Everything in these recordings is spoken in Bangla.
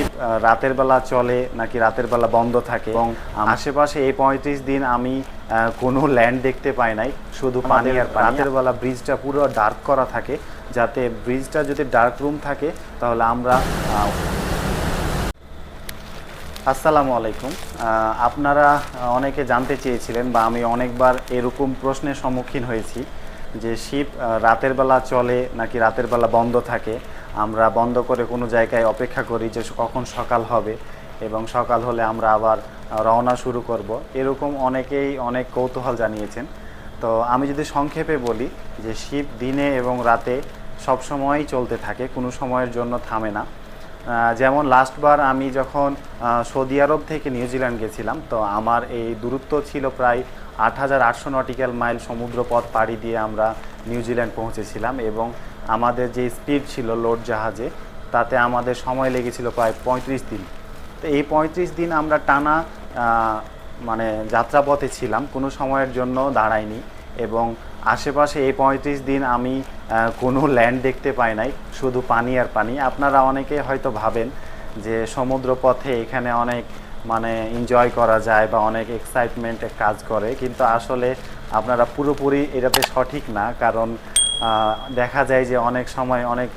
আহ, রাতের বেলা চলে নাকি রাতের বেলা বন্ধ থাকে? এবং আশেপাশে এই পঁয়ত্রিশ দিন আমি কোনো ল্যান্ড দেখতে পাই নাই শুধু পানি আর রাতের বেলা ব্রিজটা পুরো ডার্ক করা থাকে যাতে ব্রিজটা যদি ডার্ক রুম থাকে তাহলে আমরা আসসালামু আলাইকুম। আপনারা অনেকে জানতে চেয়েছিলেন বা আমি অনেকবার এরকম প্রশ্নের সম্মুখীন হয়েছি। যে শিপ রাতের বেলা চলে নাকি রাতের বেলা বন্ধ থাকে, আমরা বন্ধ করে কোনো জায়গায় অপেক্ষা করি যে কখন সকাল হবে এবং সকাল হলে আমরা আবার রওনা শুরু করব। এরকম অনেকেই অনেক কৌতূহল জানিয়েছেন। তো আমি যদি সংক্ষেপে বলি যে শিপ দিনে এবং রাতে সব সময়ই চলতে থাকে, কোনো সময়ের জন্য থামে না। যেমন লাস্টবার আমি যখন সৌদি আরব থেকে নিউজিল্যান্ড গেছিলাম, তো আমার এই দূরত্ব ছিল প্রায় আট হাজার আটশো নটিক্যাল মাইল সমুদ্রপথ পাড়ি দিয়ে আমরা নিউজিল্যান্ড পৌঁছেছিলাম এবং আমাদের যে স্পিড ছিল লোড জাহাজে, তাতে আমাদের সময় লেগেছিল প্রায় পঁয়ত্রিশ দিন। তো এই পঁয়ত্রিশ দিন আমরা টানা মানে যাত্রাপথে ছিলাম, কোনো সময়ের জন্য দাঁড়াইনি এবং আশেপাশে এই পঁয়ত্রিশ দিন আমি কোনো ল্যান্ড দেখতে পাই নাই, শুধু পানি আর পানি। আপনারা অনেকে হয়তো ভাবেন যে সমুদ্র পথে এখানে অনেক মানে এনজয় করা যায় বা অনেক এক্সাইটমেন্টে কাজ করে, কিন্তু আসলে আপনারা পুরোপুরি এটাতে সঠিক না, কারণ দেখা যায় যে অনেক সময় অনেক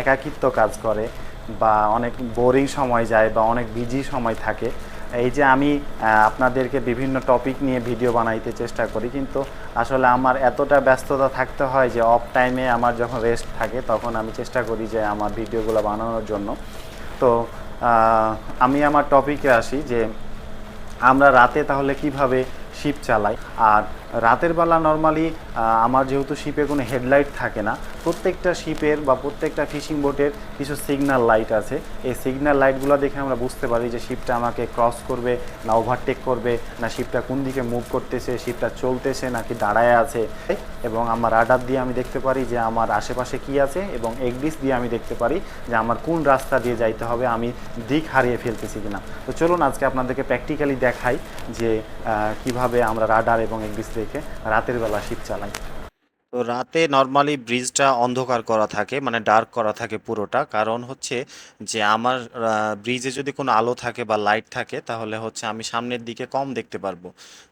একাকিত্ব কাজ করে বা অনেক বোরিং সময় যায় বা অনেক বিজি সময় থাকে। এই যে আমি আপনাদেরকে বিভিন্ন টপিক নিয়ে ভিডিও বানাইতে চেষ্টা করি, কিন্তু আসলে আমার এতটা ব্যস্ততা থাকতে হয় যে অফ টাইমে আমার যখন রেস্ট থাকে, তখন আমি চেষ্টা করি যে আমার ভিডিওগুলো বানানোর জন্য। তো আমি আমার টপিকে আসি যে আমরা রাতে তাহলে কীভাবে শিপ চালাই? আর রাতের বেলা নর্মালি আমার যেহেতু শিপে কোনো হেডলাইট থাকে না, প্রত্যেকটা শিপের বা প্রত্যেকটা ফিশিং বোটের কিছু সিগন্যাল লাইট আছে। এই সিগন্যাল লাইটগুলো দেখে আমরা বুঝতে পারি যে শিপটা আমাকে ক্রস করবে না ওভারটেক করবে, না শিপটা কোন দিকে মুভ করতেছে শিপটা চলতেছে নাকি দাঁড়ায় আছে। এবং আমার রাডার দিয়ে আমি দেখতে পারি যে আমার আশেপাশে কি আছে এবং এগডিস দিয়ে আমি দেখতে পারি যে আমার কোন রাস্তা দিয়ে যাইতে হবে, আমি দিক হারিয়ে ফেলতেছি কিনা। তো চলুন আজকে আপনাদেরকে প্র্যাকটিক্যালি দেখাই যে কীভাবে আমরা রাডার এবং এগডিস রেখে রাতের বেলা শীত চালাই। তো রাতে নর্মালি ব্রিজটা অন্ধকার করা থাকে মানে ডার্ক করা থাকে পুরোটা। কারণ হচ্ছে যে আমার ব্রিজে যদি কোনো আলো থাকে বা লাইট থাকে, তাহলে হচ্ছে আমি সামনের দিকে কম দেখতে পারব।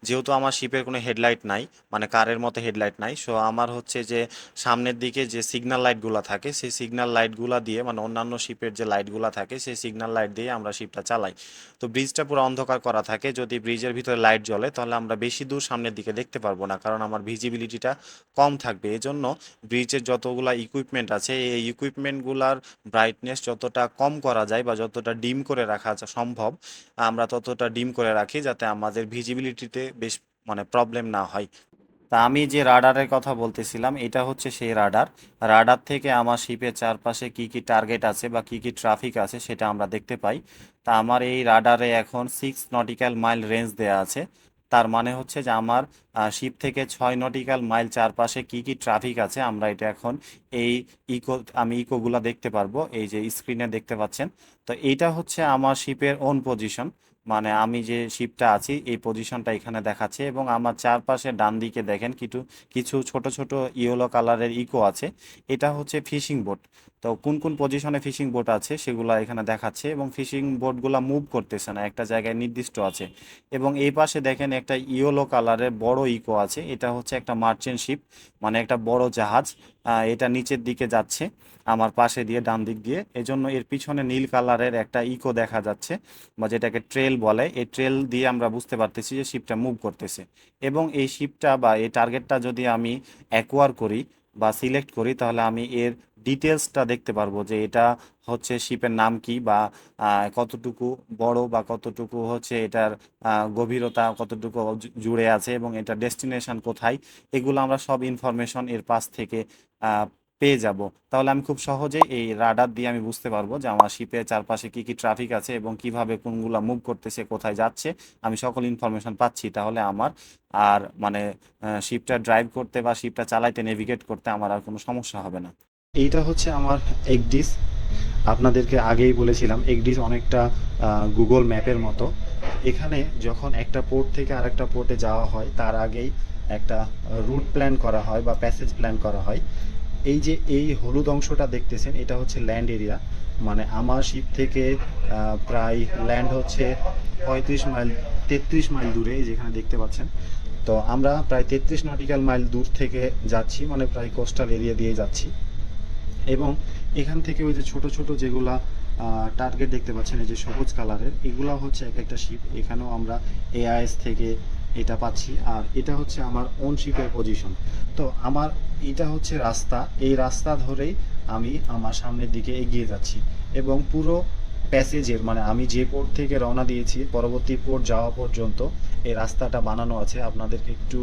যেহেতু আমার শিপের কোনো হেডলাইট নাই মানে কারের মতো হেডলাইট নাই সো আমার হচ্ছে যে সামনের দিকে যে সিগন্যাল লাইটগুলো থাকে, সেই সিগন্যাল লাইটগুলো দিয়ে মানে অন্যান্য শিপের যে লাইটগুলো থাকে, সেই সিগন্যাল লাইট দিয়ে আমরা শিপটা চালাই। তো ব্রিজটা পুরো অন্ধকার করা থাকে, যদি ব্রিজের ভিতরে লাইট জ্বলে, তাহলে আমরা বেশি দূর সামনের দিকে দেখতে পারব না, কারণ আমার ভিজিবিলিটিটা কম থাকবে। এজন্য ব্রিজের যতগুলা ইকুইপমেন্ট আছে, এই ইকুইপমেন্টগুলার ব্রাইটনেস যতটা কম করা যায় বা যতটা ডিম করে রাখা সম্ভব, আমরা ততটা ডিম করে রাখি যাতে আমাদের ভিজিবিলিটিতে বেশ মানে প্রবলেম না হয়। তা আমি যে রাডারের কথা বলতেছিলাম, এটা হচ্ছে সেই রাডার। রাডার থেকে আমার শিপের চারপাশে কি কি টার্গেট আছে বা কি কি ট্রাফিক আছে সেটা আমরা দেখতে পাই। তা আমার এই রাডারে এখন সিক্স নটিক্যাল মাইল রেঞ্জ দেয়া আছে। তার মানে হচ্ছে যে আমার শিপ থেকে ছয় নটিক্যাল মাইল চারপাশে কি কি ট্রাফিক আছে আমরা এটা এখন এই ইকো, আমি ইকোগুলা দেখতে পারব, এই যে স্ক্রিনে দেখতে পাচ্ছেন। তো এইটা হচ্ছে আমার শিপের অন পজিশন মানে আমি যে শিপটা আছি, এই পজিশনটা এখানে দেখাচ্ছে এবং আমার চারপাশে ডান দিকে দেখেন কিছু কিছু ছোট ছোট ইয়েলো কালারের ইকো আছে। এটা হচ্ছে ফিশিং বোট তো কোন কোন পজিশনে ফিশিং বোট আছে সেগুলো এখানে দেখাচ্ছে এবং ফিশিং বোটগুলো মুভ করতেছে না, একটা জায়গায় নির্দিষ্ট আছে। এবং এই পাশে দেখেন একটা ইয়েলো কালারের বড় ইকো আছে, এটা হচ্ছে একটা মার্চেন্ট শিপ মানে একটা বড় জাহাজ এটা নিচের দিকে যাচ্ছে, আমার পাশে দিয়ে ডান দিক দিয়ে। এজন্য এর পিছনে নীল কালারের একটা ইকো দেখা যাচ্ছে, বা যেটাকে ট্রেল বলে, এই ট্রেল দিয়ে আমরা বুঝতে পারতেছি যে শিপটা মুভ করতেছে। এবং এই শিপটা বা এই টার্গেটটা যদি আমি অ্যাকোয়ার করি বা সিলেক্ট করি, তাহলে আমি এর ডিটেলসটা দেখতে পারব যে এটা হচ্ছে শিপের নাম কি বা কতটুকু বড় বা কতটুকু হচ্ছে এটার গভীরতা কতটুকু জুড়ে আছে এবং এটা ডেস্টিনেশন কোথায়, এগুলো আমরা সব ইনফরমেশন এর পাশ থেকে পেয়ে যাব। তাহলে আমি খুব সহজে এই রাডার দিয়ে আমি বুঝতে পারব যে আমার শিপের চারপাশে কি কি ট্রাফিক আছে এবং কীভাবে কোনগুলা মুভ করতেছে, কোথায় যাচ্ছে। আমি সকল ইনফরমেশন পাচ্ছি তাহলে আমার। আর মানে শিপটা ড্রাইভ করতে বা শিপটা চালাইতে নেভিগেট করতে আমার আর কোনো সমস্যা হবে না। এইটা হচ্ছে আমার এগডিস আপনাদেরকে আগেই বলেছিলাম এগডিস অনেকটা গুগল ম্যাপের মতো। এখানে যখন একটা পোর্ট থেকে আরেকটা পোর্টে যাওয়া হয়, তার আগেই একটা রুট প্ল্যান করা হয় বা প্যাসেজ প্ল্যান করা হয়। এই যে এই হলুদ অংশটা দেখতেছেন, এটা হচ্ছে ল্যান্ড এরিয়া মানে আমার শিপ থেকে প্রায় ল্যান্ড হচ্ছে পঁয়ত্রিশ মাইল, তেত্রিশ মাইল দূরে যেখানে দেখতে পাচ্ছেন। তো আমরা প্রায় তেত্রিশ নটিক্যাল মাইল দূর থেকে যাচ্ছি মানে প্রায় কোস্টাল এরিয়া দিয়ে যাচ্ছি। এবং এখান থেকে ওই যে ছোট ছোট যেগুলা টার্গেট দেখতে পাচ্ছেন, এই যে সবুজ কালারের এগুলো হচ্ছে এক একটা শিপ এখানেও আমরা এআইএস থেকে এটা পাচ্ছি, আর এটা হচ্ছে আমার ওন শিপের পজিশন তো আমার এটা হচ্ছে রাস্তা, এই রাস্তা ধরেই আমি আমার সামনের দিকে এগিয়ে যাচ্ছি এবং পুরো প্যাসেজের মানে আমি যে পোর্ট থেকে রওনা দিয়েছি, পরবর্তী পোর্ট যাওয়া পর্যন্ত এই রাস্তাটা বানানো আছে। আপনাদেরকে একটু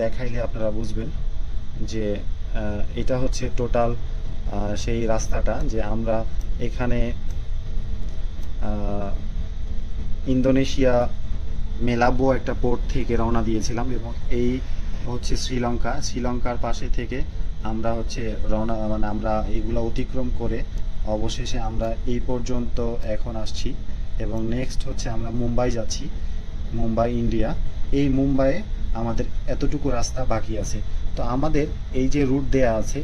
দেখাইলে আপনারা বুঝবেন যে এটা হচ্ছে টোটাল সেই রাস্তাটা যে আমরা এখানে ইন্দোনেশিয়া মেলাবো একটা পোর্ট থেকে রওনা দিয়েছিলাম এবং এই হচ্ছে শ্রীলঙ্কা। শ্রীলঙ্কার পাশে থেকে আমরা হচ্ছে রওনা মানে আমরা এগুলো অতিক্রম করে অবশেষে আমরা এই পর্যন্ত এখন আসছি এবং নেক্সট হচ্ছে আমরা মুম্বাই যাচ্ছি, মুম্বাই, ইন্ডিয়া। এই মুম্বাইয়ে আমাদের এতটুকু রাস্তা বাকি আছে। তো আমাদের এই যে রুট দেয়া আছে,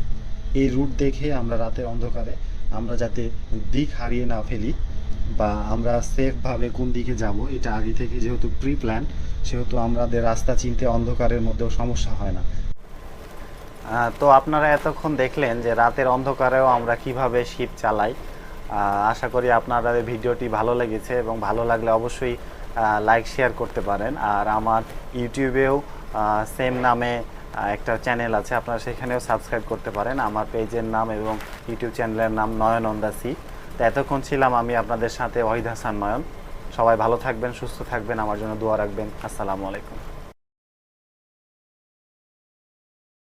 এই রুট দেখে আমরা রাতের অন্ধকারে আমরা যাতে দিক হারিয়ে না ফেলি বা আমরা সেফভাবে কোন দিকে যাব, এটা আগে থেকে যেহেতু প্রি প্ল্যান সেহেতু আমাদের রাস্তা চিনতে অন্ধকারের মধ্যেও সমস্যা হয় না। তো আপনারা এতক্ষণ দেখলেন যে রাতের অন্ধকারেও আমরা কীভাবে শিপ চালাই। আশা করি আপনারা ভিডিওটি ভালো লেগেছে এবং ভালো লাগলে অবশ্যই লাইক শেয়ার করতে পারেন। আর আমার ইউটিউবেও সেম নামে একটা চ্যানেল আছে, আপনারা সেখানেও সাবস্ক্রাইব করতে পারেন। আমার পেজের নাম এবং ইউটিউব চ্যানেলের নাম নয়ন অন্দাসি তো এতক্ষণ ছিলাম আমি আপনাদের সাথে ওয়াহিদ হাসান নয়ন সবাই ভালো থাকবেন, সুস্থ থাকবেন, আমার জন্য দোয়া রাখবেন। আসসালামু আলাইকুম।